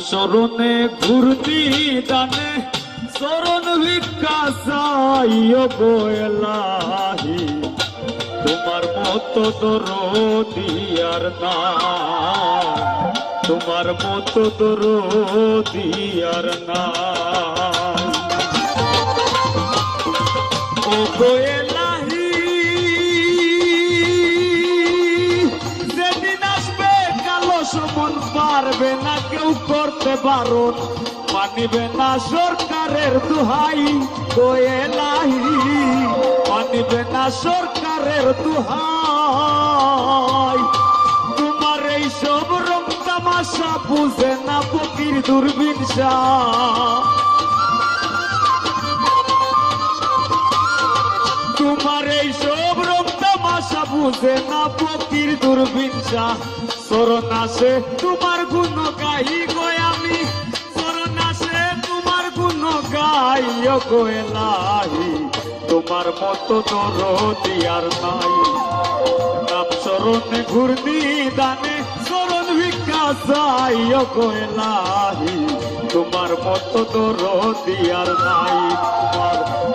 স্মরণে ঘুরতি দানে স্মরণ ভিক্ষা সাইও গোয়েলাহি তোমার মতো দরদি আর না তোমার মতো আর না ও গোয়েলাহি করতে বারণ মানিবে না সরকারের দুহাই গোয়েলাহি মানিবে না সরকারের দুহাই। তোমার এই সব রং তামাশা বুঝে না ফকির দূরবীন তোমার এই সব রং তামাশা বুঝে না ফকির দুর্বিনসা শরণ আসে তোমার গুণ গাই গাই ও গোয়েলাহি তোমার মতো দরদি আর নাই। নাম শরণে ঘূর্ণি দানে শরণ ভিক্ষা চাই ও গোয়েলাহি তোমার মতো দরদি আর নাই।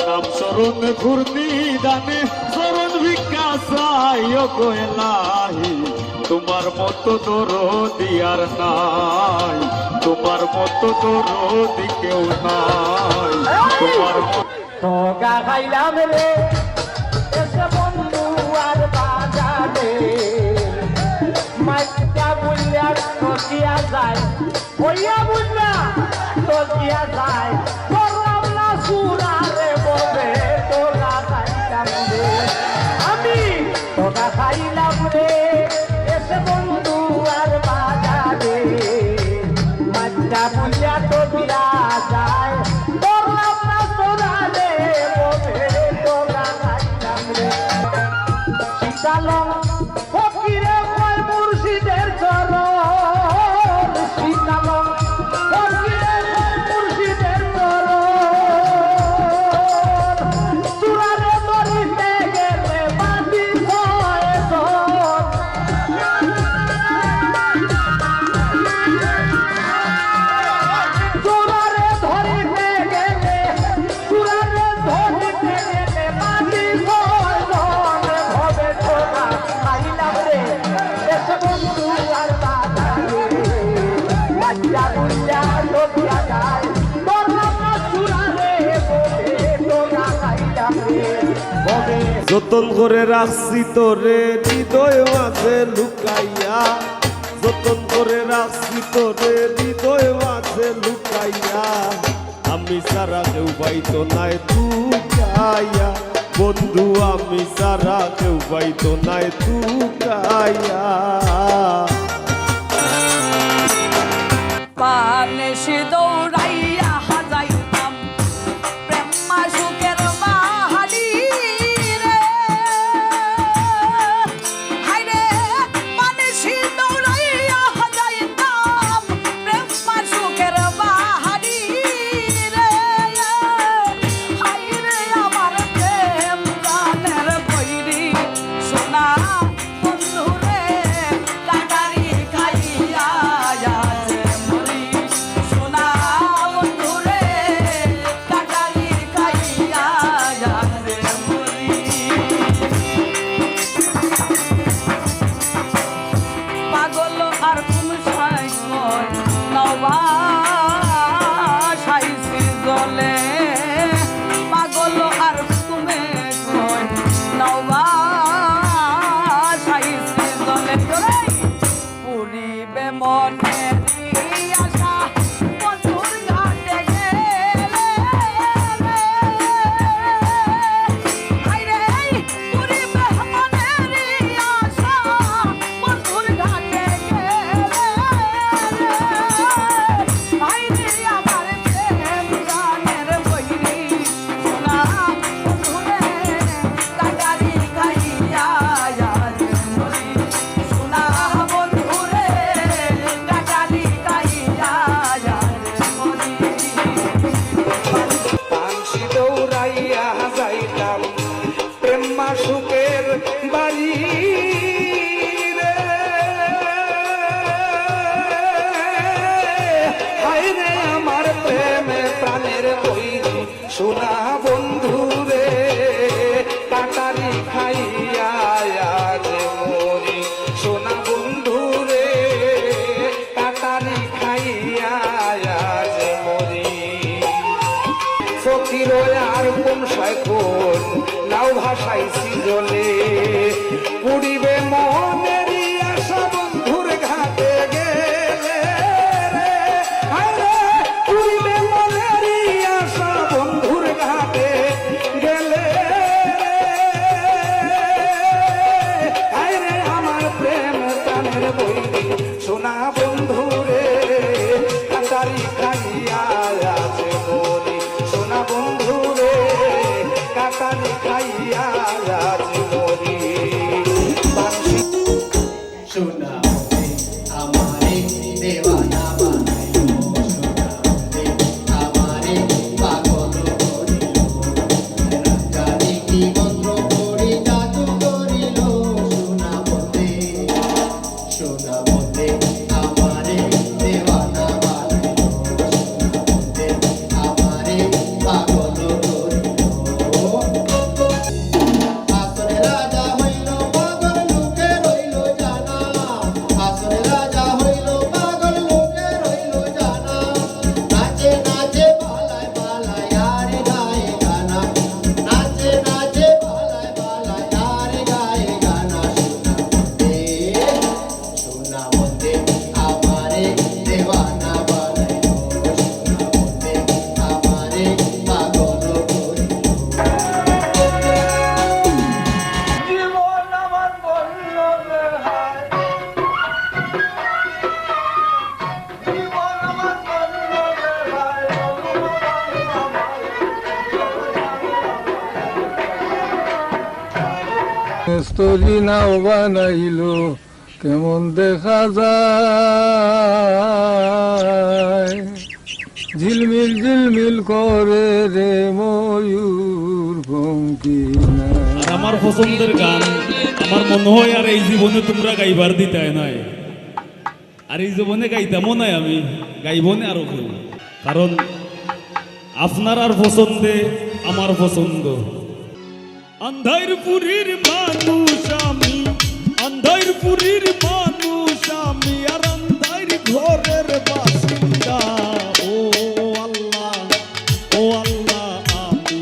নাম শরণ ঘূর্ণি দানে শরণ ভিক্ষা চাই ও গোয়েলাহি তোমার মতো দরদি আর নাই। তোমার মতো দরদি কেউ নাই। তোমার ঠকা খাইলাম রে, এসে বন্ধু আর বাজারে মাইকা বুঝলা নদিয়া যায় হইয়া বুঝলা নদিয়া যায়। বুঝলা যায়। করলাম না সুরারে বলে তোরা খাইলাম রে শীতালং যতন করে রাখছি তোরে, হৃদয় মাঝে লুকাইয়া। যতন করে রাখছি তোরে, হৃদয় মাঝে লুকাইয়া। আমি সারা কেউ পাইতো নাই তুকাইয়া বন্ধু, আমি সারা কেউ পাইতো নাই তুকাইয়া পানে সে দৌড়া সোনা স্তরি নাও বানাইলো, কেমন দেখা যায়? ঝিলমিল ঝিলমিল করে রে ময়ূর ভঙ্কি আমার পছন্দের গান, আমার মনে হয় আর এই জীবনে তোমরা গাইবার দিতে নাই। আর এই জীবনে গাইতামও নাই আমি গাইব না আরও কেউ। কারণ আপনার আর পছন্দে, আমার পছন্দ। আন্ধারপুরীর মানুষ আমি, আন্ধারপুরীর মানুষ আমি, আর আন্ধার ঘরের বাসিন্দা। ও আল্লাহ ও আল্লাহ, আমি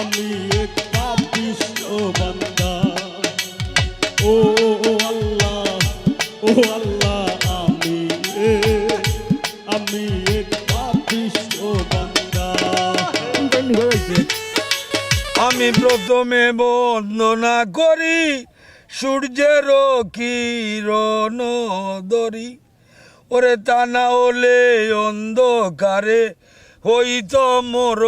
আমি এক ও আল্লাহ ও আল্লাহ আমি প্রথমে বন্দনা করি। সূর্যের কিরণ দরি ওরে তা না হলে অন্ধকারে হইত মর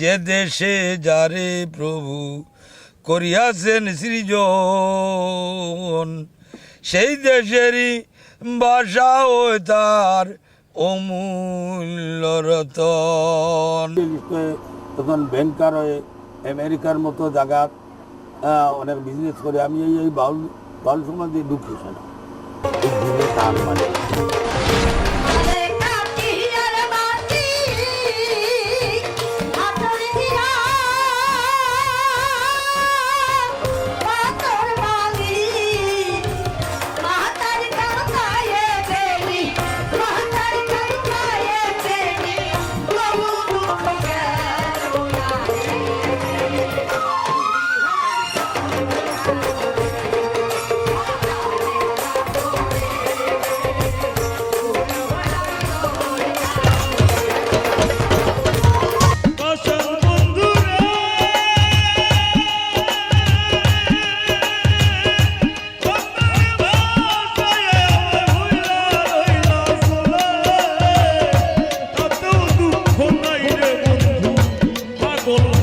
যে দেশে যারে প্রভু করিয়াছেন সৃজ সেই দেশেরই বাসা ও তার অমূল্য রতন তখন ব্যাংকার হয়ে, আমেরিকার মতো জায়গা অনেক বিজনেস করে, আমি এই এই বাউল বাউল সমাজে দুঃখী সেটা তার মানে people.